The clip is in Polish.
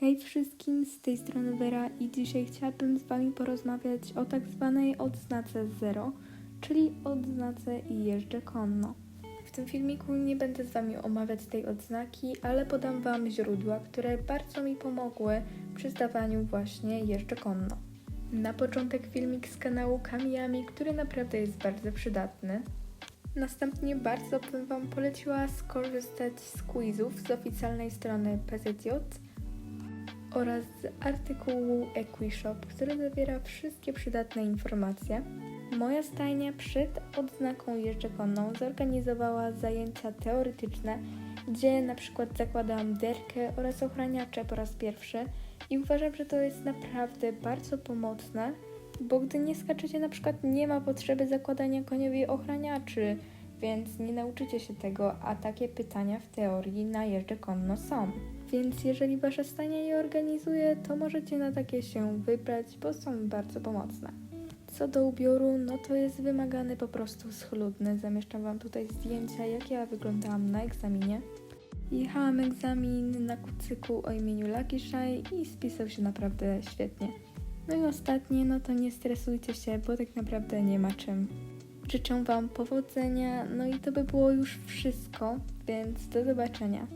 Hej wszystkim, z tej strony Vera i dzisiaj chciałabym z Wami porozmawiać o tak zwanej odznace zero, czyli odznace i jeżdżę konno. W tym filmiku nie będę z Wami omawiać tej odznaki, ale podam Wam źródła, które bardzo mi pomogły przy zdawaniu właśnie jeżdżę konno. Na początek filmik z kanału Kamiyami, który naprawdę jest bardzo przydatny. Następnie bardzo bym Wam poleciła skorzystać z quizów z oficjalnej strony PZJ oraz z artykułu Equishop, który zawiera wszystkie przydatne informacje. Moja stajnia przed odznaką jeżdżę konną zorganizowała zajęcia teoretyczne, gdzie na przykład zakładałam derkę oraz ochraniacze po raz pierwszy i uważam, że to jest naprawdę bardzo pomocne, bo gdy nie skaczecie na przykład nie ma potrzeby zakładania koniowi ochraniaczy, więc nie nauczycie się tego, a takie pytania w teorii na jeżdżę konno są. Więc jeżeli wasza stania je organizuje, to możecie na takie się wybrać, bo są bardzo pomocne. Co do ubioru, no to jest wymagany po prostu schludny. Zamieszczam wam tutaj zdjęcia, jak ja wyglądałam na egzaminie. Jechałam egzamin na kucyku o imieniu Lucky Shy i spisał się naprawdę świetnie. No i ostatnie, no to nie stresujcie się, bo tak naprawdę nie ma czym. Życzę Wam powodzenia, no i to by było już wszystko, więc do zobaczenia.